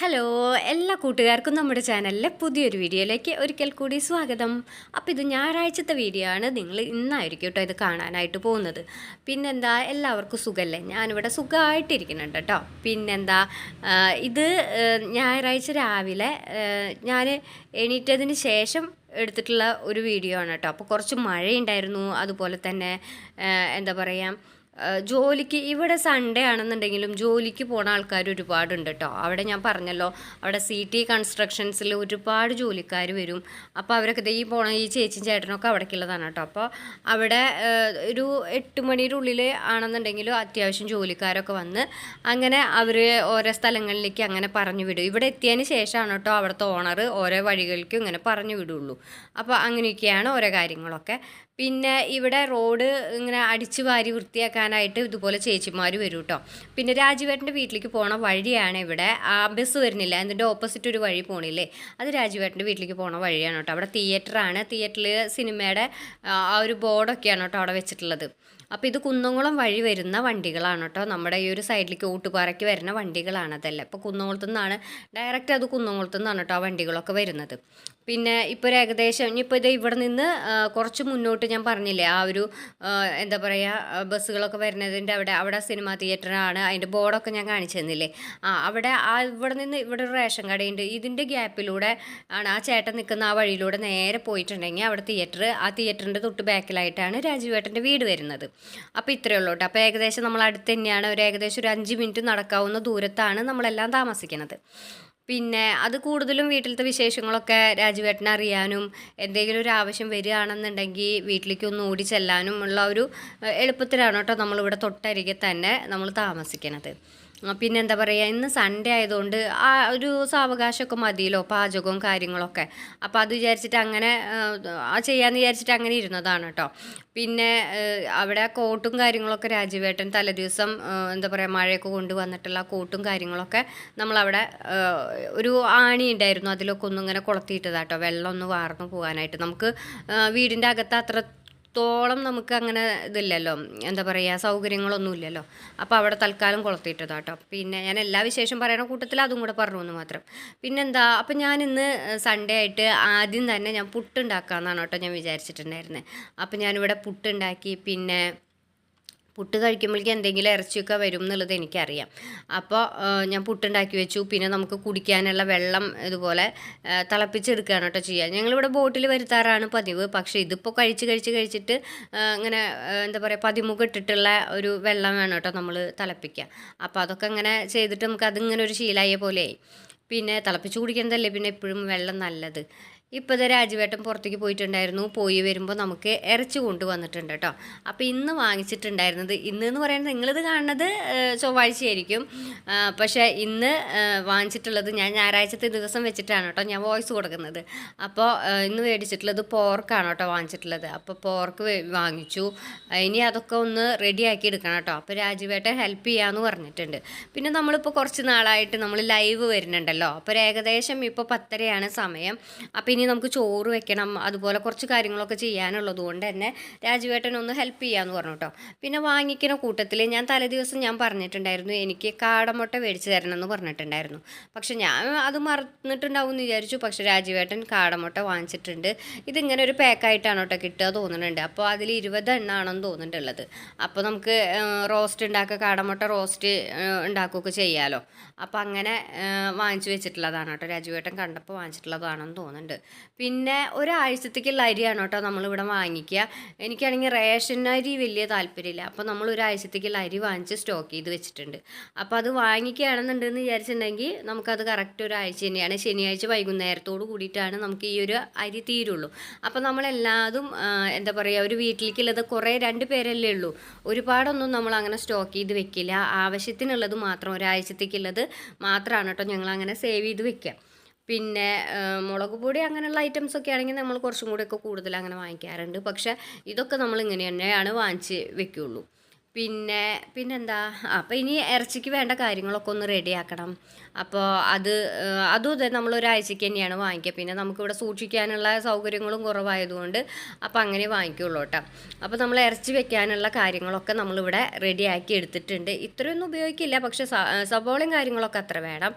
Hello എല്ലാ കൂട്ടുകാർക്കും നമ്മുടെ ചാനലിലെ പുതിയൊരു വീഡിയോയിലേക്ക് ഒരിക്കൽ കൂടി സ്വാഗതം. അപ്പോൾ ഇത് ഞായറാഴ്ചത്തെ വീഡിയോ ആണ്. നിങ്ങൾ ഇന്നായിരിക്കും കേട്ടോ ഇത് കാണാനായിട്ട് പോകുന്നത്. പിന്നെന്താ എല്ലാവർക്കും സുഖമല്ലേ ഞാനിവിടെ സുഖമായിട്ടിരിക്കുന്നുണ്ട് കേട്ടോ. പിന്നെന്താ ഇത് ഞായറാഴ്ച രാവിലെ ഞാൻ എണീറ്റതിന് ശേഷം എടുത്തിട്ടുള്ള ഒരു വീഡിയോ ആണ് കേട്ടോ. അപ്പോൾ കുറച്ച് മഴയുണ്ടായിരുന്നു. അതുപോലെ തന്നെ എന്താ പറയുക ജോലിക്ക് ഇവിടെ സൺഡേ ആണെന്നുണ്ടെങ്കിലും ജോലിക്ക് പോണ ആൾക്കാർ ഒരുപാടുണ്ട് കേട്ടോ അവിടെ ഞാൻ പറഞ്ഞല്ലോ അവിടെ സി ടി കൺസ്ട്രക്ഷൻസിൽ ഒരുപാട് ജോലിക്കാർ വരും. അപ്പോൾ അവരൊക്കെ ഈ പോണ ഈ ചേച്ചിയും ചേട്ടനൊക്കെ അവിടേക്കുള്ളതാണ് കേട്ടോ അപ്പോൾ അവിടെ ഒരു എട്ട് മണിയുടെ ഉള്ളിൽ ആണെന്നുണ്ടെങ്കിലും അത്യാവശ്യം ജോലിക്കാരൊക്കെ വന്ന് അങ്ങനെ അവർ ഓരോ സ്ഥലങ്ങളിലേക്ക് അങ്ങനെ പറഞ്ഞു വിടും. ഇവിടെ എത്തിയതിന് ശേഷമാണ് കേട്ടോ അവിടുത്തെ ഓണർ ഓരോ വഴികൾക്കും ഇങ്ങനെ പറഞ്ഞു വിടുള്ളൂ. അപ്പോൾ അങ്ങനെയൊക്കെയാണ് ഓരോ കാര്യങ്ങളൊക്കെ. പിന്നെ ഇവിടെ റോഡ് ഇങ്ങനെ അടിച്ചു വാരി വൃത്തിയാക്കാനായിട്ട് ഇതുപോലെ ചേച്ചിമാർ വരും കേട്ടോ പിന്നെ രാജുവേട്ടന്റെ വീട്ടിലേക്ക് പോണ വഴിയാണ് ഇവിടെ. ആ ബസ് വരുന്നില്ല. എന്നിട്ട് ഓപ്പോസിറ്റ് ഒരു വഴി പോണില്ലേ. അത് രാജുവേട്ടന്റെ വീട്ടിലേക്ക് പോണ വഴിയാണ് കേട്ടോ. അവിടെ തിയേറ്ററാണ് തിയേറ്ററിൽ സിനിമയുടെ ആ ഒരു ബോർഡൊക്കെയാണ് കേട്ടോ അവിടെ വെച്ചിട്ടുള്ളത്. അപ്പോൾ ഇത് കുന്നംകുളം വഴി വരുന്ന വണ്ടികളാണ് കേട്ടോ. നമ്മുടെ ഈ ഒരു സൈഡിലേക്ക് ഊട്ടുപാറയ്ക്ക് വരുന്ന വണ്ടികളാണ് അതല്ല. ഇപ്പോൾ കുന്നംകുളത്തു നിന്നാണ് ഡയറക്റ്റ് അത് കുന്നംകുളത്തു നിന്നാണ് കേട്ടോ ആ വണ്ടികളൊക്കെ വരുന്നത്. പിന്നെ ഇപ്പോൾ ഒരു ഏകദേശം ഇനിയിപ്പോൾ ഇത് ഇവിടെ നിന്ന് കുറച്ച് മുന്നോട്ട് ഞാൻ പറഞ്ഞില്ലേ ആ ഒരു എന്താ പറയുക ബസ്സുകളൊക്കെ വരുന്നതിന്റെ അവിടെ അവിടെ സിനിമ തിയേറ്ററാണ് അതിന്റെ ബോർഡൊക്കെ ഞാൻ കാണിച്ചു തന്നില്ലേ. ആ അവിടെ ആ ഇവിടെ നിന്ന് ഇവിടെ ഒരു റേഷൻ കടയുണ്ട്. ഇതിന്റെ ഗ്യാപ്പിലൂടെ ആണ് ആ ചേട്ടൻ നിൽക്കുന്ന ആ വഴിയിലൂടെ നേരെ പോയിട്ടുണ്ടെങ്കിൽ അവിടെ തിയേറ്റർ ആ തിയേറ്ററിന്റെ തൊട്ട് ബാക്കിലായിട്ടാണ് രാജുവേട്ടന്റെ വീട് വരുന്നത്. അപ്പോൾ ഇത്രയേ ഉള്ളൂ കേട്ടോ. അപ്പോൾ ഏകദേശം നമ്മൾ അടുത്ത് തന്നെയാണ് ഒരു ഏകദേശം ഒരു അഞ്ച് മിനിറ്റ് നടക്കാവുന്ന ദൂരത്താണ് നമ്മളെല്ലാം താമസിക്കുന്നത്. പിന്നെ അത് കൂടുതലും വീട്ടിലത്തെ വിശേഷങ്ങളൊക്കെ രാജുവേട്ടൻ അറിയാനും എന്തെങ്കിലും ഒരു ആവശ്യം വരികയാണെന്നുണ്ടെങ്കിൽ വീട്ടിലേക്ക് ഒന്ന് ഓടി ചെല്ലാനും ഉള്ള ഒരു എളുപ്പത്തിലാണ് കേട്ടോ നമ്മളിവിടെ തൊട്ടരികെ തന്നെ നമ്മൾ താമസിക്കണത്. പിന്നെ എന്താ പറയുക ഇന്ന് സൺഡേ ആയതുകൊണ്ട് ആ ഒരു സാവകാശമൊക്കെ മതിയല്ലോ പാചകവും കാര്യങ്ങളൊക്കെ. അപ്പോൾ അത് വിചാരിച്ചിട്ട് അങ്ങനെ ചെയ്യാമെന്ന് വിചാരിച്ചിട്ട് അങ്ങനെ ഇരുന്നതാണ് കേട്ടോ പിന്നെ അവിടെ കോട്ടും കാര്യങ്ങളൊക്കെ രാജിവേട്ടൻ തലേദിവസം ദിവസം എന്താ പറയുക മഴയൊക്കെ കൊണ്ടുവന്നിട്ടുള്ള കോട്ടും കാര്യങ്ങളൊക്കെ നമ്മളവിടെ ഒരു ആണി ഉണ്ടായിരുന്നു. അതിലൊക്കെ ഒന്നും ഇങ്ങനെ കൊളത്തിയിട്ടതാട്ടോ വെള്ളം ഒന്ന് വാർന്നു പോകാനായിട്ട്. നമുക്ക് വീടിന്റെ അകത്ത് അത്ര ത്തോളം നമുക്ക് അങ്ങനെ ഇതില്ലല്ലോ. എന്താ പറയുക സൗകര്യങ്ങളൊന്നും ഇല്ലല്ലോ. അപ്പോൾ അവിടെ തൽക്കാലം കൊളത്തിയിട്ടതാട്ടോ. പിന്നെ ഞാൻ എല്ലാ വിശേഷം പറയണ കൂട്ടത്തിൽ അതും കൂടെ പറഞ്ഞു എന്ന് മാത്രം. പിന്നെന്താ അപ്പം ഞാൻ ഇന്ന് സൺഡേ ആയിട്ട് ആദ്യം തന്നെ ഞാൻ പുട്ടുണ്ടാക്കാമെന്നാണ് കേട്ടോ ഞാൻ വിചാരിച്ചിട്ടുണ്ടായിരുന്നത് അപ്പം ഞാനിവിടെ പുട്ടുണ്ടാക്കി പിന്നെ പുട്ട് കഴിക്കുമ്പോഴേക്കും എന്തെങ്കിലും ഇറച്ചിയൊക്കെ വരും എന്നുള്ളത് എനിക്കറിയാം. അപ്പോൾ ഞാൻ പുട്ടുണ്ടാക്കി വെച്ചു. പിന്നെ നമുക്ക് കുടിക്കാനുള്ള വെള്ളം ഇതുപോലെ തിളപ്പിച്ചെടുക്കുകയാണ് കേട്ടോ ചെയ്യുക. ഞങ്ങളിവിടെ ബോട്ടിൽ വരുത്താറാണ് പതിവ്. പക്ഷേ ഇതിപ്പോൾ കഴിച്ച് കഴിച്ച് കഴിച്ചിട്ട് ഇങ്ങനെ എന്താ പറയുക പതിമുഖം ഇട്ടിട്ടുള്ള ഒരു വെള്ളം വേണം കേട്ടോ നമ്മൾ തിളപ്പിക്കുക അപ്പോൾ അതൊക്കെ ഇങ്ങനെ ചെയ്തിട്ട് നമുക്ക് അതിങ്ങനെ ഒരു ശീലമായ പോലെയായി. പിന്നെ തിളപ്പിച്ച് കുടിക്കുന്നതല്ലേ പിന്നെ എപ്പോഴും വെള്ളം നല്ലത്. ഇപ്പോൾ ഇത് രാജുവേട്ടൻ പുറത്തേക്ക് പോയിട്ടുണ്ടായിരുന്നു. പോയി വരുമ്പോൾ നമുക്ക് ഇറച്ചി കൊണ്ടുവന്നിട്ടുണ്ട് കേട്ടോ അപ്പോൾ ഇന്ന് വാങ്ങിച്ചിട്ടുണ്ടായിരുന്നത് ഇന്ന് എന്ന് പറയുന്നത് നിങ്ങളിത് കാണുന്നത് ചൊവ്വാഴ്ചയായിരിക്കും. പക്ഷേ ഇന്ന് വാങ്ങിച്ചിട്ടുള്ളത് ഞാൻ ഞായറാഴ്ചത്തെ ദിവസം വെച്ചിട്ടാണ് കേട്ടോ ഞാൻ വോയിസ് കൊടുക്കുന്നത്. അപ്പോൾ ഇന്ന് മേടിച്ചിട്ടുള്ളത് പോർക്കാണ് കേട്ടോ വാങ്ങിച്ചിട്ടുള്ളത്. അപ്പോൾ പോർക്ക് വാങ്ങിച്ചു. ഇനി അതൊക്കെ ഒന്ന് റെഡിയാക്കി എടുക്കണം കേട്ടോ അപ്പോൾ രാജുവേട്ടൻ ഹെൽപ്പ് ചെയ്യാമെന്ന് പറഞ്ഞിട്ടുണ്ട്. പിന്നെ നമ്മളിപ്പോൾ കുറച്ച് നാളായിട്ട് നമ്മൾ ലൈവ് വരുന്നുണ്ടല്ലോ. അപ്പോൾ ഏകദേശം ഇപ്പോൾ പത്തരയാണ് സമയം. അപ്പോൾ ഇനി നമുക്ക് ചോറ് വെക്കണം അതുപോലെ കുറച്ച് കാര്യങ്ങളൊക്കെ ചെയ്യാനുള്ളത് കൊണ്ട് തന്നെ രാജുവേട്ടൻ ഒന്ന് ഹെൽപ്പ് ചെയ്യാമെന്ന് പറഞ്ഞു കേട്ടോ പിന്നെ വാങ്ങിക്കുന്ന കൂട്ടത്തിൽ ഞാൻ തലേദിവസം ഞാൻ പറഞ്ഞിട്ടുണ്ടായിരുന്നു എനിക്ക് കാടമുട്ട മേടിച്ച് തരണം എന്ന് പറഞ്ഞിട്ടുണ്ടായിരുന്നു. പക്ഷെ ഞാൻ അത് മറന്നിട്ടുണ്ടാവും എന്ന് വിചാരിച്ചു. പക്ഷെ രാജുവേട്ടൻ കാടമുട്ട വാങ്ങിച്ചിട്ടുണ്ട്. ഇതിങ്ങനെ ഒരു പാക്കായിട്ടാണ് കേട്ടോ കിട്ടുക തോന്നുന്നുണ്ട്. അപ്പോൾ അതിൽ ഇരുപത് എണ്ണാണെന്ന് തോന്നുന്നുണ്ടുള്ളത് അപ്പോൾ നമുക്ക് റോസ്റ്റ് ഉണ്ടാക്കുക കാടമുട്ട റോസ്റ്റ് ഉണ്ടാക്കുകയൊക്കെ ചെയ്യാമല്ലോ അപ്പോൾ അങ്ങനെ വാങ്ങിച്ചു വെച്ചിട്ടുള്ളതാണ് കേട്ടോ രാജുവേട്ടൻ കണ്ടപ്പോൾ വാങ്ങിച്ചിട്ടുള്ളതാണെന്ന് തോന്നുന്നുണ്ട്. പിന്നെ ഒരാഴ്ചത്തേക്കുള്ള അരിയാണ് കേട്ടോ നമ്മളിവിടെ വാങ്ങിക്കുക. എനിക്കാണെങ്കിൽ റേഷൻ അരി വലിയ താല്പര്യമില്ല. അപ്പോൾ നമ്മൾ ഒരാഴ്ചത്തേക്കുള്ള അരി വാങ്ങിച്ച് സ്റ്റോക്ക് ചെയ്ത് വെച്ചിട്ടുണ്ട്. അപ്പോൾ അത് വാങ്ങിക്കുകയാണെന്നുണ്ടെന്ന് വിചാരിച്ചിട്ടുണ്ടെങ്കിൽ നമുക്കത് കറക്റ്റ് ഒരാഴ്ച തന്നെയാണ്. ശനിയാഴ്ച വൈകുന്നേരത്തോട് കൂടിയിട്ടാണ് നമുക്ക് ഈ ഒരു അരി തീരുള്ളൂ. അപ്പോൾ നമ്മളെല്ലാതും എന്താ പറയുക ഒരു വീട്ടിലേക്കുള്ളത് കുറേ രണ്ട് പേരല്ലേ ഉള്ളൂ. ഒരുപാടൊന്നും നമ്മൾ അങ്ങനെ സ്റ്റോക്ക് ചെയ്ത് വെക്കില്ല. ആവശ്യത്തിനുള്ളത് മാത്രം ഒരാഴ്ചത്തേക്കുള്ളത് മാത്രമാണ് കേട്ടോ ഞങ്ങൾ അങ്ങനെ സേവ് ചെയ്ത് വെക്കുക. പിന്നെ മുളക് പൊടി അങ്ങനെയുള്ള ഐറ്റംസ് ഒക്കെ ആണെങ്കിൽ നമ്മൾ കുറച്ചും കൂടെയൊക്കെ കൂടുതൽ അങ്ങനെ വാങ്ങിക്കാറുണ്ട്. പക്ഷേ ഇതൊക്കെ നമ്മൾ ഇങ്ങനെ തന്നെയാണ് വാങ്ങിച്ച് വെക്കുകയുള്ളൂ പിന്നെ പിന്നെന്താ? അപ്പോൾ ഇനി ഇറച്ചിക്ക് വേണ്ട കാര്യങ്ങളൊക്കെ ഒന്ന് റെഡിയാക്കണം. അപ്പോൾ അത് അതും ഇതേ നമ്മൾ ഒരാഴ്ചയ്ക്ക് തന്നെയാണ് വാങ്ങിക്കുക. പിന്നെ നമുക്കിവിടെ സൂക്ഷിക്കാനുള്ള സൗകര്യങ്ങളും കുറവായതുകൊണ്ട് അപ്പോൾ അങ്ങനെ വാങ്ങിക്കുള്ളൂ കേട്ടോ. അപ്പോൾ നമ്മൾ ഇറച്ചി വെക്കാനുള്ള കാര്യങ്ങളൊക്കെ നമ്മളിവിടെ റെഡിയാക്കി എടുത്തിട്ടുണ്ട്. ഇത്രയൊന്നും ഉപയോഗിക്കില്ല. പക്ഷേ സബോളയും കാര്യങ്ങളൊക്കെ അത്ര വേണം.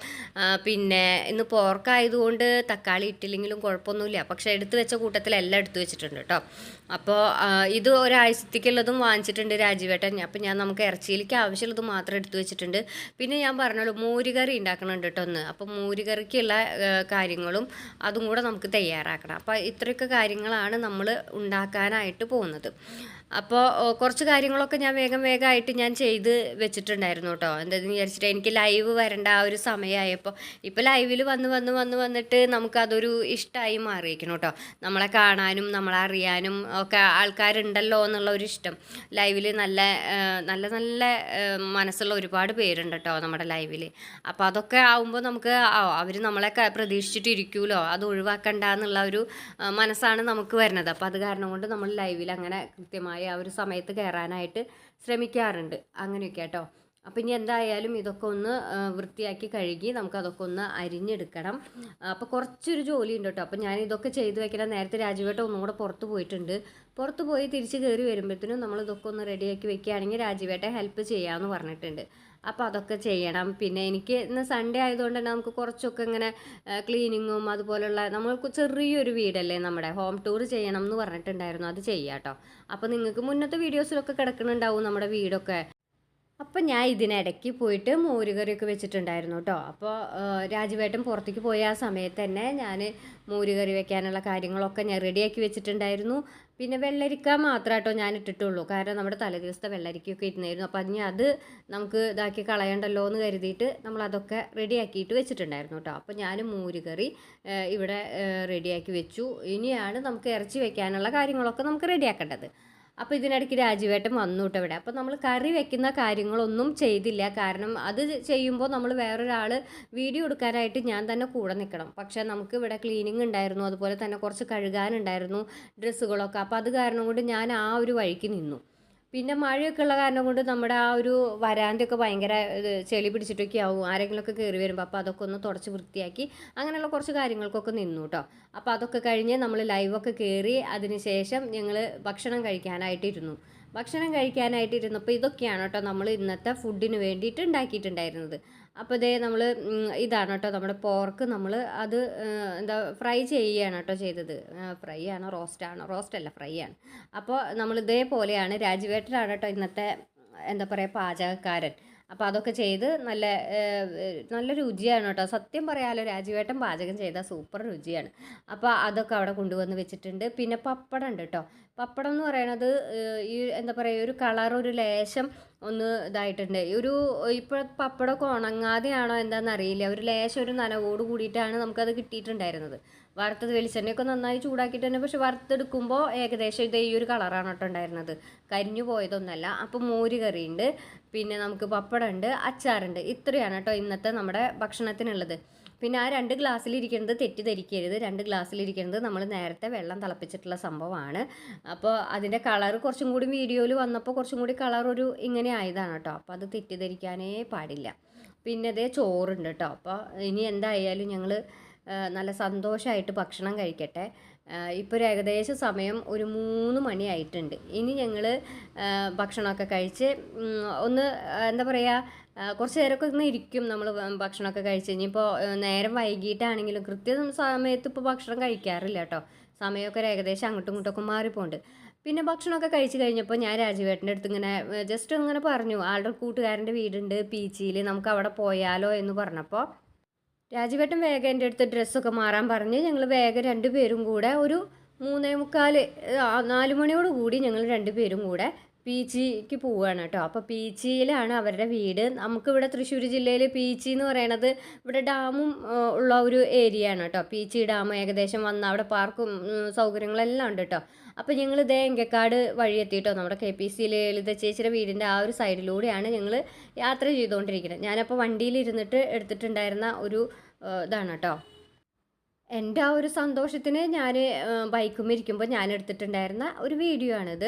പിന്നെ ഇന്ന് പോർക്കായതുകൊണ്ട് തക്കാളി ഇട്ടില്ലെങ്കിലും കുഴപ്പമൊന്നുമില്ല. പക്ഷേ എടുത്തു വെച്ച കൂട്ടത്തിലെല്ലാം എടുത്തു വെച്ചിട്ടുണ്ട് കേട്ടോ. അപ്പോൾ ഇത് ഒരാഴ്ചത്തേക്കുള്ളതും വാങ്ങിച്ചിട്ടുണ്ട് രാജീവേട്ടൻ. അപ്പം ഞാൻ നമുക്ക് ഇറച്ചിയിലേക്ക് ആവശ്യമുള്ളത് മാത്രം എടുത്തു വെച്ചിട്ടുണ്ട്. പിന്നെ ഞാൻ പറഞ്ഞല്ലോ മോരുകറി ഉണ്ടാക്കണുണ്ട് കേട്ടോ ഒന്ന് അപ്പോൾ മോരുകറിക്കുള്ള കാര്യങ്ങളും അതും കൂടെ നമുക്ക് തയ്യാറാക്കണം. അപ്പോൾ ഇത്രയൊക്കെ കാര്യങ്ങളാണ് നമ്മൾ ഉണ്ടാക്കാനായിട്ട് പോകുന്നത്. അപ്പോൾ കുറച്ച് കാര്യങ്ങളൊക്കെ ഞാൻ വേഗം വേഗമായിട്ട് ഞാൻ ചെയ്ത് വെച്ചിട്ടുണ്ടായിരുന്നു കേട്ടോ. എന്താണെന്ന് വിചാരിച്ചിട്ട് എനിക്ക് ലൈവ് വരേണ്ട ആ ഒരു സമയമായപ്പോൾ ഇപ്പോൾ ലൈവിൽ വന്ന് വന്ന് വന്ന് വന്നിട്ട് നമുക്കതൊരു ഇഷ്ടമായി മാറിയിരിക്കണം കേട്ടോ. നമ്മളെ കാണാനും നമ്മളെ അറിയാനും ഒക്കെ ആൾക്കാരുണ്ടല്ലോ എന്നുള്ള ഒരു ഇഷ്ടം. ലൈവിൽ നല്ല നല്ല നല്ല മനസ്സുള്ള ഒരുപാട് പേരുണ്ട് കേട്ടോ നമ്മുടെ ലൈവിൽ അപ്പോൾ അതൊക്കെ ആവുമ്പോൾ നമുക്ക് അവർ നമ്മളെ പ്രതീക്ഷിച്ചിട്ടിരിക്കുമല്ലോ അത് ഒഴിവാക്കണ്ട എന്നുള്ള ഒരു മനസ്സാണ് നമുക്ക് വരുന്നത്. അപ്പോൾ അത് കാരണം കൊണ്ട് നമ്മൾ ലൈവിൽ അങ്ങനെ കൃത്യമായി ആ ഒരു സമയത്ത് കയറാനായിട്ട് ശ്രമിക്കാറുണ്ട്. അങ്ങനെയൊക്കെ കേട്ടോ അപ്പം ഇനി എന്തായാലും ഇതൊക്കെ ഒന്ന് വൃത്തിയാക്കി കഴുകി നമുക്കതൊക്കെ ഒന്ന് അരിഞ്ഞെടുക്കണം. അപ്പോൾ കുറച്ചൊരു ജോലി ഉണ്ട് കേട്ടോ അപ്പം ഞാൻ ഇതൊക്കെ ചെയ്തു വെക്കണം നേരത്തെ രാജുവേട്ട ഒന്നും കൂടെ പുറത്ത് പോയിട്ടുണ്ട്. പുറത്ത് പോയി തിരിച്ച് കയറി വരുമ്പോഴത്തേനും നമ്മൾ ഇതൊക്കെ ഒന്ന് റെഡിയാക്കി വെക്കുകയാണെങ്കിൽ രാജുവേട്ട ഹെൽപ്പ് ചെയ്യാമെന്ന് പറഞ്ഞിട്ടുണ്ട്. അപ്പോൾ അതൊക്കെ ചെയ്യണം. പിന്നെ എനിക്ക് ഇന്ന് സൺഡേ ആയതുകൊണ്ട് തന്നെ നമുക്ക് കുറച്ചൊക്കെ ഇങ്ങനെ ക്ലീനിങ്ങും അതുപോലുള്ള നമ്മൾക്ക് ചെറിയൊരു വീടല്ലേ നമ്മുടെ ഹോം ടൂർ ചെയ്യണം എന്ന് പറഞ്ഞിട്ടുണ്ടായിരുന്നു. അത് ചെയ്യാം കേട്ടോ അപ്പോൾ നിങ്ങൾക്ക് മുന്നത്തെ വീഡിയോസിലൊക്കെ കിടക്കുന്നുണ്ടാവും നമ്മുടെ വീടൊക്കെ. അപ്പം ഞാൻ ഇതിനിടയ്ക്ക് പോയിട്ട് മോരുകറിയൊക്കെ വെച്ചിട്ടുണ്ടായിരുന്നു കേട്ടോ അപ്പോൾ രാജുവേട്ടൻ പുറത്തേക്ക് പോയ ആ സമയത്ത് തന്നെ ഞാൻ മോരുകറി വെക്കാനുള്ള കാര്യങ്ങളൊക്കെ ഞാൻ റെഡിയാക്കി വെച്ചിട്ടുണ്ടായിരുന്നു. പിന്നെ വെള്ളരിക്ക മാത്രമേ ഞാൻ ഇട്ടിട്ടുള്ളൂ കാരണം നമ്മുടെ തലേദിവസത്തെ വെള്ളരിക്കയൊക്കെ ഇരുന്നായിരുന്നു അപ്പോൾ ഇനി അത് നമുക്ക് ഇതാക്കി കളയണ്ടല്ലോ എന്ന് കരുതിയിട്ട് നമ്മൾ അതൊക്കെ റെഡിയാക്കിയിട്ട് വെച്ചിട്ടുണ്ടായിരുന്നു കേട്ടോ. അപ്പോൾ ഞാൻ മൂരുകറി ഇവിടെ റെഡിയാക്കി വെച്ചു. ഇനിയാണ് നമുക്ക് ഇറച്ചി വെക്കാനുള്ള കാര്യങ്ങളൊക്കെ നമുക്ക് റെഡിയാക്കേണ്ടത്. അപ്പോൾ ഇതിനിടയ്ക്ക് രാജുവേട്ടൻ വന്നു കേട്ടോ ഇവിടെ. അപ്പോൾ നമ്മൾ കറി വെക്കുന്ന കാര്യങ്ങളൊന്നും ചെയ്തില്ല. കാരണം അത് ചെയ്യുമ്പോൾ നമ്മൾ വേറൊരാൾ വീഡിയോ എടുക്കാനായിട്ട് ഞാൻ തന്നെ കൂടെ നിൽക്കണം പക്ഷേ നമുക്ക് ഇവിടെ ക്ലീനിങ് ഉണ്ടായിരുന്നു. അതുപോലെ തന്നെ കുറച്ച് കഴുകാനുണ്ടായിരുന്നു ഡ്രസ്സുകളൊക്കെ. അപ്പോൾ അത് കാരണം കൊണ്ട് ഞാൻ ആ ഒരു വഴിക്ക് നിന്നു. പിന്നെ മഴയൊക്കെ ഉള്ള കാരണം കൊണ്ട് നമ്മുടെ ആ ഒരു വരാന്തയൊക്കെ ഭയങ്കര ചെളി പിടിച്ചിട്ടൊക്കെ ആവും. ആരെങ്കിലുമൊക്കെ കയറി വരുമ്പോൾ അപ്പോൾ അതൊക്കെ ഒന്ന് തുടച്ച് വൃത്തിയാക്കി അങ്ങനെയുള്ള കുറച്ച് കാര്യങ്ങൾക്കൊക്കെ നിന്നു കേട്ടോ അപ്പോൾ അതൊക്കെ കഴിഞ്ഞ് നമ്മൾ ലൈവൊക്കെ കയറി അതിന് ശേഷം ഞങ്ങൾ ഭക്ഷണം കഴിക്കാനായിട്ടിരുന്നു ഭക്ഷണം കഴിക്കാനായിട്ട് ഇരുന്നപ്പോൾ ഇതൊക്കെയാണ് കേട്ടോ നമ്മൾ ഇന്നത്തെ ഫുഡിന് വേണ്ടിയിട്ട് ഉണ്ടാക്കിയിട്ടുണ്ടായിരുന്നത്. അപ്പോൾ ഇതേ നമ്മൾ ഇതാണ് കേട്ടോ നമ്മുടെ പോർക്ക് നമ്മൾ അത് എന്താ ഫ്രൈ ചെയ്യുകയാണ് കേട്ടോ ചെയ്തത്. ഫ്രൈ ആണോ റോസ്റ്റ് ആണോ? റോസ്റ്റ് അല്ല ഫ്രൈ ആണ്. അപ്പോൾ നമ്മൾ ഇതേപോലെയാണ് രാജുവേട്ടനാണ് കേട്ടോ ഇന്നത്തെ എന്താ പറയുക പാചകക്കാരൻ. അപ്പോൾ അതൊക്കെ ചെയ്ത് നല്ല നല്ല രുചിയാണ് കേട്ടോ. സത്യം പറയാലോ രാജുവേട്ടൻ പാചകം ചെയ്താൽ സൂപ്പർ രുചിയാണ്. അപ്പോൾ അതൊക്കെ അവിടെ കൊണ്ടുവന്ന് വെച്ചിട്ടുണ്ട്. പിന്നെ പപ്പടം ഉണ്ട് കേട്ടോ. പപ്പടം എന്ന് പറയണത് ഈ എന്താ പറയുക ഒരു കളർ ഒരു ലേശം ഒന്ന് ഇതായിട്ടുണ്ട്. ഒരു ഇപ്പോൾ പപ്പടമൊക്കെ ഉണങ്ങാതെയാണോ എന്താണെന്ന് അറിയില്ല. ഒരു ലേശം ഒരു നനവോട് കൂടിയിട്ടാണ് നമുക്കത് കിട്ടിയിട്ടുണ്ടായിരുന്നത്. വറുത്തത് വെളിച്ചെണ്ണയൊക്കെ നന്നായി ചൂടാക്കിയിട്ട് തന്നെ പക്ഷെ വറുത്തെടുക്കുമ്പോൾ ഏകദേശം ഇത് ഈ ഒരു കളറാണ് കേട്ടോ ഉണ്ടായിരുന്നത്. കരിഞ്ഞു പോയതൊന്നല്ല. അപ്പോൾ മോര് കറിയുണ്ട്. പിന്നെ നമുക്ക് പപ്പടമുണ്ട് അച്ചാറുണ്ട്. ഇത്രയാണ് കേട്ടോ ഇന്നത്തെ നമ്മുടെ ഭക്ഷണത്തിനുള്ളത്. പിന്നെ ആ രണ്ട് ഗ്ലാസ്സിലിരിക്കുന്നത് തെറ്റിദ്ധരിക്കരുത്. രണ്ട് ഗ്ലാസ്സിലിരിക്കുന്നത് നമ്മൾ നേരത്തെ വെള്ളം തിളപ്പിച്ചിട്ടുള്ള സംഭവമാണ്. അപ്പോൾ അതിന്റെ കളർ കുറച്ചും കൂടി വീഡിയോയിൽ വന്നപ്പോൾ കുറച്ചും കൂടി കളർ ഒരു ഇങ്ങനെ ആയതാണ് കേട്ടോ. അപ്പോൾ അത് തെറ്റിദ്ധരിക്കാനേ പാടില്ല. പിന്നെ അതേ ചോറുണ്ട് കേട്ടോ. അപ്പോൾ ഇനി എന്തായാലും ഞങ്ങൾ നല്ല സന്തോഷമായിട്ട് ഭക്ഷണം കഴിക്കട്ടെ. ഇപ്പോൾ ഒരു ഏകദേശം സമയം ഒരു മൂന്ന് മണിയായിട്ടുണ്ട്. ഇനി ഞങ്ങൾ ഭക്ഷണമൊക്കെ കഴിച്ച് ഒന്ന് എന്താ പറയുക കുറച്ച് നേരമൊക്കെ ഒന്ന് ഇരിക്കും നമ്മൾ ഭക്ഷണമൊക്കെ കഴിച്ച് കഴിഞ്ഞിപ്പോൾ നേരം വൈകിട്ടാണെങ്കിലും കൃത്യ സമയത്ത് ഇപ്പോൾ ഭക്ഷണം കഴിക്കാറില്ല കേട്ടോ. സമയമൊക്കെ ഒരു ഏകദേശം അങ്ങോട്ടും ഇങ്ങോട്ടൊക്കെ മാറിപ്പോണ്ട്. പിന്നെ ഭക്ഷണമൊക്കെ കഴിച്ച് കഴിഞ്ഞപ്പോൾ ഞാൻ രാജുവേട്ടന്റെ അടുത്ത് ഇങ്ങനെ ജസ്റ്റ് ഇങ്ങനെ പറഞ്ഞു ആളുടെ കൂട്ടുകാരന്റെ വീടുണ്ട് പീച്ചിയിൽ നമുക്ക് അവിടെ പോയാലോ എന്ന് പറഞ്ഞപ്പോൾ രാജുവേട്ടൻ വേഗം എന്റെ അടുത്ത് ഡ്രസ്സൊക്കെ മാറാൻ പറഞ്ഞ് ഞങ്ങൾ വേഗം രണ്ടുപേരും കൂടെ ഒരു മൂന്നേ മുക്കാൽ ആ, നാല് മണിയോട് കൂടി ഞങ്ങൾ രണ്ടുപേരും കൂടെ പീച്ചിക്ക് പോവുകയാണ് കേട്ടോ. അപ്പോൾ പീച്ചിയിലാണ് അവരുടെ വീട്. നമുക്കിവിടെ തൃശ്ശൂർ ജില്ലയിൽ പീച്ചി എന്ന് പറയണത് ഇവിടെ ഡാമും ഉള്ള ഒരു ഏരിയ ആണ് കേട്ടോ. പീച്ചി ഡാം ഏകദേശം വന്ന അവിടെ പാർക്കും സൗകര്യങ്ങളെല്ലാം ഉണ്ട് കേട്ടോ. അപ്പോൾ ഞങ്ങൾ ഇതേ എങ്കക്കാട് വഴി എത്തിയിട്ടോ നമ്മുടെ കെ പി സി ലളിത ചേച്ചിയുടെ വീടിന്റെ ആ ഒരു സൈഡിലൂടെയാണ് ഞങ്ങൾ യാത്ര ചെയ്തുകൊണ്ടിരിക്കുന്നത്. ഞാനപ്പോൾ വണ്ടിയിലിരുന്നിട്ട് എടുത്തിട്ടുണ്ടായിരുന്ന ഒരു ഇതാണ് കേട്ടോ. എന്റെ ആ ഒരു സന്തോഷത്തിന് ഞാൻ ബൈക്കും ഇരിക്കുമ്പോൾ ഞാൻ എടുത്തിട്ടുണ്ടായിരുന്ന ഒരു വീഡിയോ ആണിത്.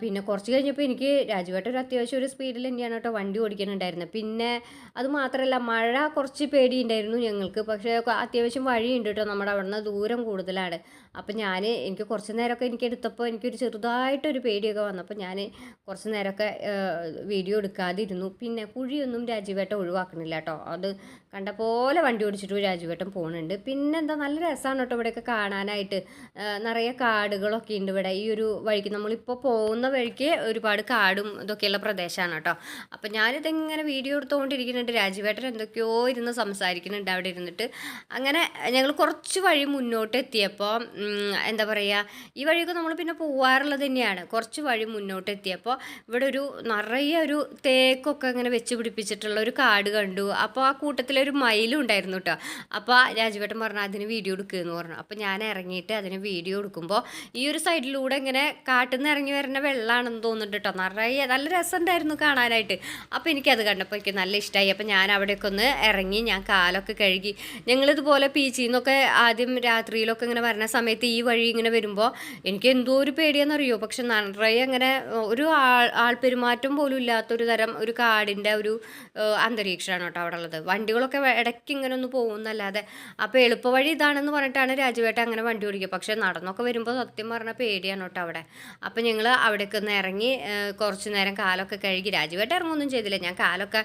പിന്നെ കുറച്ച് കഴിഞ്ഞപ്പോൾ എനിക്ക് രാജുവേട്ട ഒരു അത്യാവശ്യം ഒരു സ്പീഡിൽ തന്നെയാണ് കേട്ടോ വണ്ടി ഓടിക്കാനുണ്ടായിരുന്നത്. പിന്നെ അത് മാത്രമല്ല മഴ കുറച്ച് പേടിയുണ്ടായിരുന്നു ഞങ്ങൾക്ക്. പക്ഷേ അത്യാവശ്യം വഴിയുണ്ട് കേട്ടോ. നമ്മുടെ അവിടെ നിന്ന് ദൂരം കൂടുതലാണ്. അപ്പം ഞാൻ എനിക്ക് കുറച്ച് നേരമൊക്കെ എനിക്ക് എടുത്തപ്പോൾ എനിക്കൊരു ചെറുതായിട്ടൊരു പേടിയൊക്കെ വന്നപ്പോൾ ഞാൻ കുറച്ച് നേരമൊക്കെ വീഡിയോ എടുക്കാതിരുന്നു. പിന്നെ കുഴിയൊന്നും രാജുവേട്ട ഒഴിവാക്കണില്ല കേട്ടോ. അത് കണ്ട പോലെ വണ്ടി ഓടിച്ചിട്ട് രാജുവേട്ടൻ പോകുന്നുണ്ട് പിന്നെ എന്താ നല്ല രസമാണ് കേട്ടോ ഇവിടെയൊക്കെ കാണാനായിട്ട്. നിറയെ കാടുകളൊക്കെ ഉണ്ട് ഇവിടെ. ഈ ഒരു വഴിക്ക് നമ്മളിപ്പോൾ പോകുന്ന വഴിക്ക് ഒരുപാട് കാടും ഇതൊക്കെയുള്ള പ്രദേശമാണ് കേട്ടോ. അപ്പം ഞാനിതിങ്ങനെ വീഡിയോ എടുത്തുകൊണ്ടിരിക്കുന്നുണ്ട്. രാജീവേട്ടൻ എന്തൊക്കെയോ ഇരുന്ന് സംസാരിക്കുന്നുണ്ട് അവിടെ ഇരുന്നിട്ട്. അങ്ങനെ ഞങ്ങൾ കുറച്ച് വഴി മുന്നോട്ട് എത്തിയപ്പോൾ എന്താ പറയുക ഈ വഴിയൊക്കെ നമ്മൾ പിന്നെ പോവാറുള്ളത് തന്നെയാണ്. കുറച്ച് വഴി മുന്നോട്ട് എത്തിയപ്പോൾ ഇവിടെ ഒരു നിറയെ ഒരു തേക്കൊക്കെ ഇങ്ങനെ വെച്ച് പിടിപ്പിച്ചിട്ടുള്ള ഒരു കാട് കണ്ടു. അപ്പോൾ ആ കൂട്ടത്തിലൊരു മയിലും ഉണ്ടായിരുന്നു കേട്ടോ. അപ്പോൾ രാജുവേട്ടൻ പറഞ്ഞു അതിന് വീഡിയോ എടുക്കുക എന്ന് പറഞ്ഞു. അപ്പോൾ ഞാൻ ഇറങ്ങിയിട്ട് അതിന് വീഡിയോ എടുക്കുമ്പോൾ ഈ ഒരു സൈഡിലൂടെ ഇങ്ങനെ കാട്ടിൽ നിന്ന് ഇറങ്ങി വരുന്ന വെള്ളമാണെന്ന് തോന്നുന്നുണ്ട് കേട്ടോ നിറയെ നല്ല രസമുണ്ടായിരുന്നു കാണാനായിട്ട്. അപ്പോൾ എനിക്കത് കണ്ടപ്പോൾ എനിക്ക് നല്ല ഇഷ്ടമായി അപ്പോൾ ഞാൻ അവിടെയൊക്കെ ഒന്ന് ഇറങ്ങി ഞാൻ കാലൊക്കെ കഴുകി. ഞങ്ങളിതുപോലെ പീച്ചിൽ നിന്നൊക്കെ ആദ്യം രാത്രിയിലൊക്കെ ഇങ്ങനെ വരുന്ന സമയത്ത് ഈ വഴി ഇങ്ങനെ വരുമ്പോൾ എനിക്ക് എന്തോ ഒരു പേടിയാണെന്നറിയോ? പക്ഷെ നിറയെ അങ്ങനെ ഒരു ആൾ പെരുമാറ്റം പോലും ഇല്ലാത്തൊരു തരം ഒരു കാടിന്റെ ഒരു അന്തരീക്ഷമാണ് കേട്ടോ അവിടെ ഉള്ളത് വണ്ടികളൊക്കെ ഇടയ്ക്ക് ഇങ്ങനെ ഒന്ന് പോകുന്നല്ലാതെ. അപ്പോൾ എളുപ്പവഴി ഇതാണെന്ന് പറഞ്ഞിട്ടാണ് രാജുവേട്ട അങ്ങനെ വണ്ടി ഓടിക്കുക. പക്ഷെ നടന്നൊക്കെ വരുമ്പോൾ സത്യം പറഞ്ഞാൽ പേടിയാണ് കേട്ടോ അവിടെ. അപ്പോൾ ഞങ്ങൾ അവിടേക്ക് ഒന്ന് ഇറങ്ങി കുറച്ച് നേരം കാലൊക്കെ കഴുകി. രാജുവേട്ടൻ ഇറങ്ങുമൊന്നും ചെയ്തില്ല. ഞാൻ കാലൊക്കെ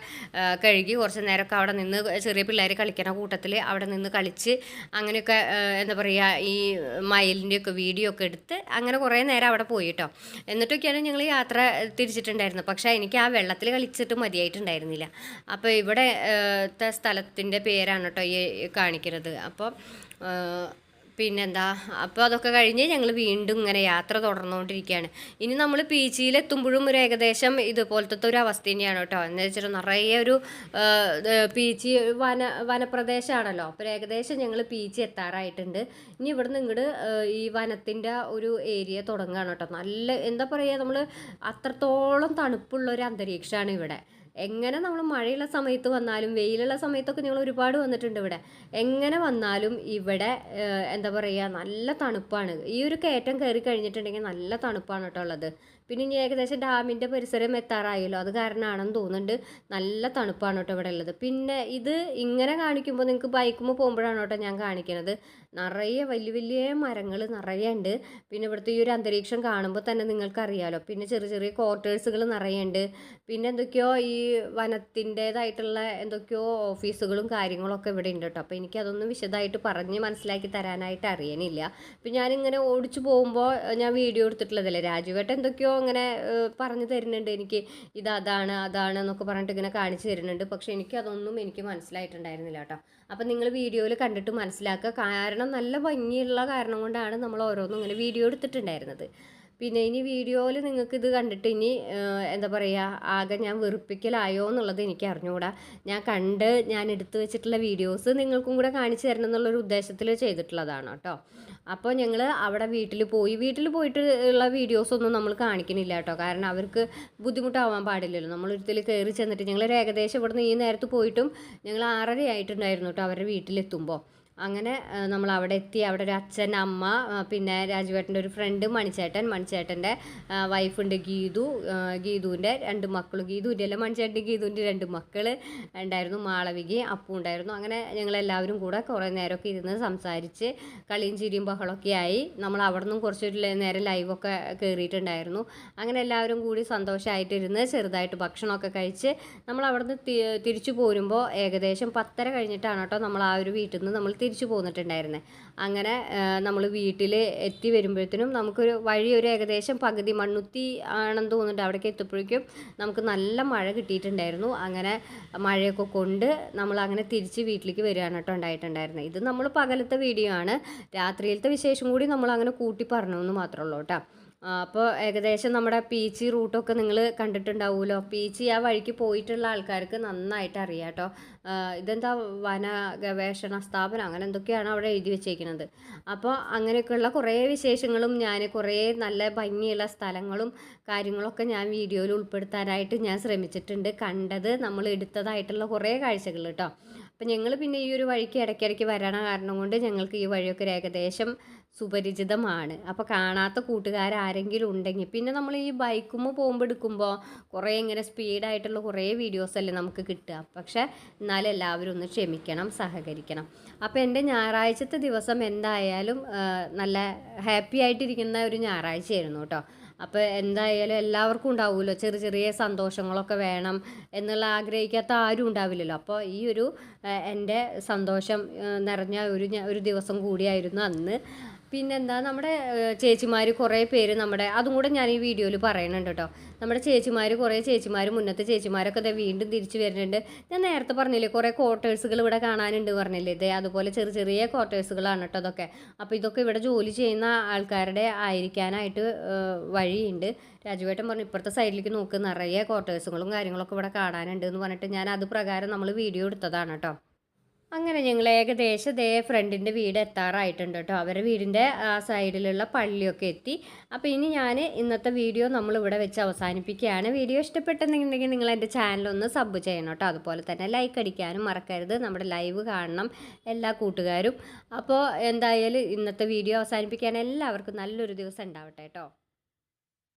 കഴുകി കുറച്ച് നേരമൊക്കെ അവിടെ നിന്ന് ചെറിയ പിള്ളേർ കളിക്കണ കൂട്ടത്തിൽ അവിടെ നിന്ന് കളിച്ച് അങ്ങനെയൊക്കെ എന്താ പറയുക ഈ മയിലിന്റെയൊക്കെ വീഡിയോ ഒക്കെ എടുത്ത് അങ്ങനെ കുറേ നേരം അവിടെ പോയി കേട്ടോ എന്നിട്ടൊക്കെയാണ് ഞങ്ങൾ യാത്ര തിരിച്ചിട്ടുണ്ടായിരുന്നത്. പക്ഷേ എനിക്ക് ആ വെള്ളത്തിൽ കളിച്ചിട്ട് മതിയായിട്ടുണ്ടായിരുന്നില്ല. അപ്പോൾ ഇവിടെ ഏഹ്, ത്തെ സ്ഥലത്തിന്റെ പേരാണ് കേട്ടോ ഈ കാണിക്കുന്നത് അപ്പോൾ പിന്നെന്താ അപ്പോൾ അതൊക്കെ കഴിഞ്ഞ് ഞങ്ങൾ വീണ്ടും ഇങ്ങനെ യാത്ര തുടർന്നുകൊണ്ടിരിക്കുകയാണ്. ഇനി നമ്മൾ പീച്ചിയിലെത്തുമ്പോഴും ഒരു ഏകദേശം ഇതുപോലത്തെ ഒരു അവസ്ഥ തന്നെയാണ് കേട്ടോ. എന്ന് വെച്ചിട്ട് നിറയെ ഒരു പീച്ചി വന വനപ്രദേശമാണല്ലോ. അപ്പോൾ ഏകദേശം ഞങ്ങൾ പീച്ചി എത്താറായിട്ടുണ്ട്. ഇനി ഇവിടുന്ന് ഇങ്ങോട്ട് ഈ വനത്തിന്റെ ഒരു ഏരിയ തുടങ്ങുകയാണ് കേട്ടോ. നല്ല എന്താ പറയുക നമ്മൾ അത്രത്തോളം തണുപ്പുള്ള ഒരു അന്തരീക്ഷമാണ് ഇവിടെ. എങ്ങനെ നമ്മൾ മഴയുള്ള സമയത്ത് വന്നാലും വെയിലുള്ള സമയത്തൊക്കെ ഞങ്ങൾ ഒരുപാട് വന്നിട്ടുണ്ട് ഇവിടെ. എങ്ങനെ വന്നാലും ഇവിടെ എന്താ പറയുക നല്ല തണുപ്പാണ്. ഈ ഒരു കയറ്റം കയറി കഴിഞ്ഞിട്ടുണ്ടെങ്കിൽ നല്ല തണുപ്പാണ് കേട്ടോ ഉള്ളത്. പിന്നെ ഇനി ഏകദേശം ഡാമിന്റെ പരിസരം എത്താറായല്ലോ. അത് കാരണമാണെന്ന് തോന്നുന്നുണ്ട്. നല്ല തണുപ്പാണ് കേട്ടോ ഇവിടെ ഉള്ളത്. പിന്നെ ഇത് ഇങ്ങനെ കാണിക്കുമ്പോൾ നിങ്ങൾക്ക് ബൈക്കുമ്പോൾ പോകുമ്പോഴാണ് കേട്ടോ ഞാൻ കാണിക്കുന്നത് നിറയെ വലിയ വലിയ മരങ്ങൾ നിറയെ ഉണ്ട്. പിന്നെ ഇവിടുത്തെ ഈ ഒരു അന്തരീക്ഷം കാണുമ്പോൾ തന്നെ നിങ്ങൾക്കറിയാലോ. പിന്നെ ചെറിയ ചെറിയ ക്വാർട്ടേഴ്സുകൾ നിറയെ ഉണ്ട്. പിന്നെ എന്തൊക്കെയോ ഈ വനത്തിന്റേതായിട്ടുള്ള എന്തൊക്കെയോ ഓഫീസുകളും കാര്യങ്ങളൊക്കെ ഇവിടെ ഉണ്ട് കേട്ടോ. അപ്പോൾ എനിക്കതൊന്നും വിശദമായിട്ട് പറഞ്ഞ് മനസ്സിലാക്കി തരാനായിട്ട് അറിയണില്ല. അപ്പം ഞാനിങ്ങനെ ഓടിച്ചു പോകുമ്പോൾ ഞാൻ വീഡിയോ എടുത്തിട്ടുള്ളതല്ലേ? രാജുവേട്ടൻ എന്തൊക്കെയോ ഇങ്ങനെ പറഞ്ഞു തരുന്നുണ്ട് എനിക്ക്. ഇത് അതാണ് അതാണ് എന്നൊക്കെ പറഞ്ഞിട്ട് ഇങ്ങനെ കാണിച്ചു തരുന്നുണ്ട്. പക്ഷേ എനിക്കതൊന്നും എനിക്ക് മനസ്സിലായിട്ടുണ്ടായിരുന്നില്ല കേട്ടോ. അപ്പം നിങ്ങൾ വീഡിയോയിൽ കണ്ടിട്ട് മനസ്സിലാക്കുക. കാരണം നല്ല ഭംഗിയുള്ള കാരണം കൊണ്ടാണ് നമ്മൾ ഓരോന്നും ഇങ്ങനെ വീഡിയോ എടുത്തിട്ടുണ്ടായിരുന്നത്. പിന്നെ ഇനി വീഡിയോയിൽ നിങ്ങൾക്ക് ഇത് കണ്ടിട്ട് ഇനി എന്താ പറയുക ആകെ ഞാൻ വെറുപ്പിക്കലായോ എന്നുള്ളത് എനിക്ക് അറിഞ്ഞുകൂടാ ഞാൻ കണ്ട് ഞാൻ എടുത്തു വെച്ചിട്ടുള്ള വീഡിയോസ് നിങ്ങൾക്കും കൂടെ കാണിച്ചു തരണം എന്നുള്ളൊരു ഉദ്ദേശത്തിൽ ചെയ്തിട്ടുള്ളതാണ് കേട്ടോ. അപ്പോൾ ഞങ്ങൾ അവിടെ വീട്ടിൽ പോയി വീട്ടിൽ പോയിട്ട് ഉള്ള വീഡിയോസൊന്നും നമ്മൾ കാണിക്കണില്ല കേട്ടോ. കാരണം അവർക്ക് ബുദ്ധിമുട്ടാവാൻ പാടില്ലല്ലോ. നമ്മൾ ഒരിത്തിൽ കയറി ചെന്നിട്ട് ഞങ്ങൾ ഏകദേശം ഇവിടുന്ന് ഈ നേരത്ത് പോയിട്ടും ഞങ്ങൾ ആറര ആയിട്ടുണ്ടായിരുന്നു കേട്ടോ അവരുടെ വീട്ടിലെത്തുമ്പോൾ. അങ്ങനെ നമ്മൾ അവിടെ എത്തി അവിടെ ഒരു അച്ഛൻ അമ്മ പിന്നെ രാജുവേട്ടന്റെ ഒരു ഫ്രണ്ട് മണിച്ചേട്ടൻ. മണിച്ചേട്ടന്റെ വൈഫുണ്ട് ഗീതു. ഗീതുവിന്റെ രണ്ട് മക്കളും. ഗീതുവിന്റെ അല്ല മണിച്ചേട്ടന്റെ ഗീതുവിന്റെ രണ്ട് മക്കൾ ഉണ്ടായിരുന്നു. മാളവികി അപ്പു ഉണ്ടായിരുന്നു. അങ്ങനെ ഞങ്ങളെല്ലാവരും കൂടെ കുറേ നേരമൊക്കെ ഇരുന്ന് സംസാരിച്ച് കളിയും ചിരിയും ബഹളമൊക്കെ ആയി. നമ്മൾ അവിടെ നിന്നും കുറച്ചൊരു നേരം ലൈവൊക്കെ കയറിയിട്ടുണ്ടായിരുന്നു അങ്ങനെ എല്ലാവരും കൂടി സന്തോഷമായിട്ടിരുന്ന് ചെറുതായിട്ട് ഭക്ഷണമൊക്കെ കഴിച്ച് നമ്മൾ അവിടെ നിന്ന് തിരിച്ചു പോരുമ്പോൾ ഏകദേശം പത്തര കഴിഞ്ഞിട്ടാണ് കേട്ടോ നമ്മൾ ആ ഒരു വീട്ടിൽ നിന്ന് നമ്മൾ പോന്നിട്ടുണ്ടായിരുന്നത് അങ്ങനെ നമ്മൾ വീട്ടിൽ എത്തി വരുമ്പോഴത്തേനും നമുക്കൊരു വഴി ഒരു ഏകദേശം പകുതി മണ്ണുത്തി ആണെന്ന് തോന്നുന്നുണ്ട്. അവിടേക്ക് എത്തുമ്പോഴേക്കും നമുക്ക് നല്ല മഴ കിട്ടിയിട്ടുണ്ടായിരുന്നു. അങ്ങനെ മഴയൊക്കെ കൊണ്ട് നമ്മൾ അങ്ങനെ തിരിച്ച് വീട്ടിലേക്ക് വരികയാണ് കേട്ടോ ഉണ്ടായിട്ടുണ്ടായിരുന്നത് ഇത് നമ്മൾ പകലത്തെ വീഡിയോ ആണ്. രാത്രിയിലത്തെ വിശേഷം കൂടി നമ്മൾ അങ്ങനെ കൂട്ടി പറഞ്ഞു എന്ന് മാത്രമേ ഉള്ളൂ കേട്ടോ. അപ്പോൾ ഏകദേശം നമ്മുടെ പീച്ചി റൂട്ടൊക്കെ നിങ്ങൾ കണ്ടിട്ടുണ്ടാവുമല്ലോ പീച്ചി ആ വഴിക്ക് പോയിട്ടുള്ള ആൾക്കാർക്ക് നന്നായിട്ട് അറിയാം കേട്ടോ. ഇതെന്താ വന ഗവേഷണ സ്ഥാപനം? അങ്ങനെ എന്തൊക്കെയാണ് അവിടെ എഴുതി വെച്ചേക്കുന്നത് അപ്പോൾ അങ്ങനെയൊക്കെയുള്ള കുറേ വിശേഷങ്ങളും ഞാൻ കുറേ നല്ല ഭംഗിയുള്ള സ്ഥലങ്ങളും കാര്യങ്ങളൊക്കെ ഞാൻ വീഡിയോയിൽ ഉൾപ്പെടുത്താനായിട്ട് ഞാൻ ശ്രമിച്ചിട്ടുണ്ട്. കണ്ടത് നമ്മൾ എടുത്തതായിട്ടുള്ള കുറേ കാഴ്ചകൾ കേട്ടോ. അപ്പം ഞങ്ങൾ പിന്നെ ഈ ഒരു വഴിക്ക് ഇടയ്ക്കിടയ്ക്ക് വരണ കാരണം കൊണ്ട് ഞങ്ങൾക്ക് ഈ വഴിയൊക്കെ ഒരു ഏകദേശം സുപരിചിതമാണ്. അപ്പോൾ കാണാത്ത കൂട്ടുകാരാരെങ്കിലും ഉണ്ടെങ്കിൽ പിന്നെ നമ്മൾ ഈ ബൈക്കുമ്പോൾ പോകുമ്പോൾ എടുക്കുമ്പോൾ കുറേ ഇങ്ങനെ സ്പീഡായിട്ടുള്ള കുറേ വീഡിയോസ് അല്ലേ നമുക്ക് കിട്ടുക. പക്ഷേ എന്നാലും എല്ലാവരും ഒന്ന് ക്ഷമിക്കണം സഹകരിക്കണം. അപ്പോൾ എന്റെ ഞായറാഴ്ചത്തെ ദിവസം എന്തായാലും നല്ല ഹാപ്പി ആയിട്ടിരിക്കുന്ന ഒരു ഞായറാഴ്ചയായിരുന്നു കേട്ടോ. അപ്പോൾ എന്തായാലും എല്ലാവർക്കും ഉണ്ടാവുമല്ലോ. ചെറിയ ചെറിയ സന്തോഷങ്ങളൊക്കെ വേണം എന്നുള്ള ആഗ്രഹിക്കാത്ത ആരും ഉണ്ടാവില്ലല്ലോ. അപ്പോൾ ഈ ഒരു എന്റെ സന്തോഷം നിറഞ്ഞ ഒരു ഒരു ദിവസം കൂടിയായിരുന്നു അന്ന്. പിന്നെന്താ നമ്മുടെ ചേച്ചിമാർ കുറേ പേര് നമ്മുടെ അതും കൂടെ ഞാൻ ഈ വീഡിയോയിൽ പറയുന്നുണ്ട് കേട്ടോ. നമ്മുടെ ചേച്ചിമാർ കുറേ ചേച്ചിമാർ മുന്നത്തെ ചേച്ചിമാരൊക്കെ ഇതേ വീണ്ടും തിരിച്ചു വരുന്നുണ്ട്. ഞാൻ നേരത്തെ പറഞ്ഞില്ലേ കുറേ ക്വാർട്ടേഴ്സുകൾ ഇവിടെ കാണാനുണ്ട് പറഞ്ഞില്ലേ ഇതേ അതുപോലെ ചെറിയ ചെറിയ ക്വാർട്ടേഴ്സുകളാണ് കേട്ടോ അതൊക്കെ അപ്പോൾ ഇതൊക്കെ ഇവിടെ ജോലി ചെയ്യുന്ന ആൾക്കാരുടെ ആയിരിക്കാനായിട്ട് വഴിയുണ്ട്. രാജുവേട്ടൻ പറഞ്ഞു ഇപ്പുറത്തെ സൈഡിലേക്ക് നോക്ക് നിറയെ ക്വാർട്ടേഴ്സുകളും കാര്യങ്ങളൊക്കെ ഇവിടെ കാണാനുണ്ട് എന്ന് പറഞ്ഞിട്ട് ഞാൻ അത് പ്രകാരം നമ്മൾ വീഡിയോ എടുത്തതാണ് കേട്ടോ. അങ്ങനെ ഞങ്ങൾ ഏകദേശം ദേ ഫ്രണ്ടിന്റെ വീട് എത്താറായിട്ടുണ്ട് കേട്ടോ. അവരുടെ വീടിന്റെ ആ സൈഡിലുള്ള പള്ളിയൊക്കെ എത്തി. അപ്പോൾ ഇനി ഞാൻ ഇന്നത്തെ വീഡിയോ നമ്മൾ ഇവിടെ വെച്ച് അവസാനിപ്പിക്കുകയാണ്. വീഡിയോ ഇഷ്ടപ്പെട്ടെന്നുണ്ടെങ്കിൽ നിങ്ങൾ എന്റെ ചാനലൊന്ന് സബ് ചെയ്യണം കേട്ടോ. അതുപോലെ തന്നെ ലൈക്ക് അടിക്കാനും മറക്കരുത്. നമ്മുടെ ലൈവ് കാണണം എല്ലാ കൂട്ടുകാരും. അപ്പോൾ എന്തായാലും ഇന്നത്തെ വീഡിയോ അവസാനിപ്പിക്കാൻ എല്ലാവർക്കും നല്ലൊരു ദിവസം ഉണ്ടാവട്ടെ കേട്ടോ.